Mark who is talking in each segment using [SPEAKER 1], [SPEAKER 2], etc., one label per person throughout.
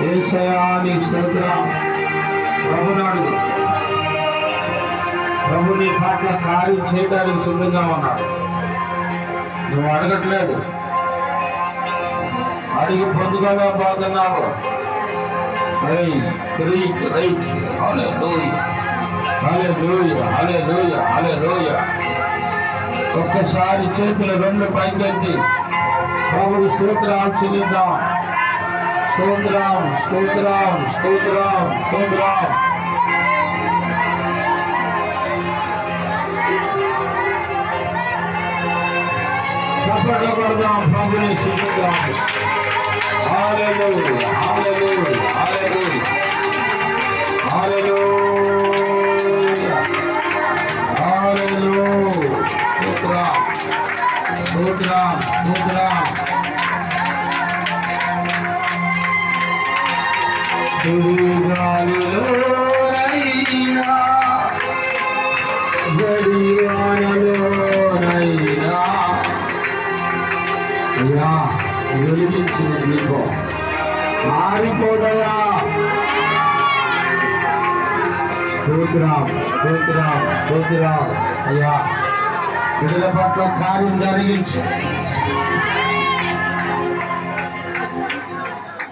[SPEAKER 1] ఏసయాని స్తోత్రం. ప్రభునాడు. ప్రభు నీ పట్ల కార్యం చేయడానికి సిద్ధంగా ఉన్నాడు. నువ్వు అడగట్లేదు. అడిగి పొందుకోలేకపోతున్నావు రైట్ రైట్ రైట్ హలే లోయ హలే లోయ హలే లోయ హలే లోయ ఒక్కసారి చేతులు రెండు పైకెత్తి. ప్రభుడు స్తోత్రాలు చెల్లిద్దాం. స్తోత్రం స్తోత్రం స్తోత్రం స్తోత్రం చప్పట్లు కొడదాం ప్రభుని స్థుతిద్దాం హల్లెలూయా హల్లెలూయా హల్లెలూయా హల్లెలూయా హల్లెలూయా స్తోత్రం స్తోత్రం స్తోత్రం వెలిగించిన దీపం మారిపోదయా. స్తోత్రం స్తోత్రం స్తోత్రం. అయ్యా బిడ్డల పట్ల కార్యం జరిగించు.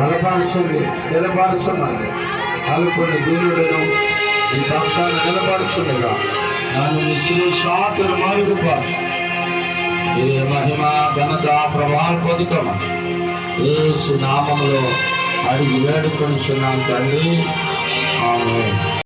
[SPEAKER 1] బలపరచండి స్థిరపరచమని అనుకుని దీనుడను ఈ పక్షాన్ని నిలబడుచుండగా నన్ను మిశ్రీ సాటును మరుగుపరచు ఏ మహిమ ఘనత ప్రభావం పొందుతాం. ఏ నామములో అడిగి వేడుకొనిచున్నాం తండ్రి. ఆమె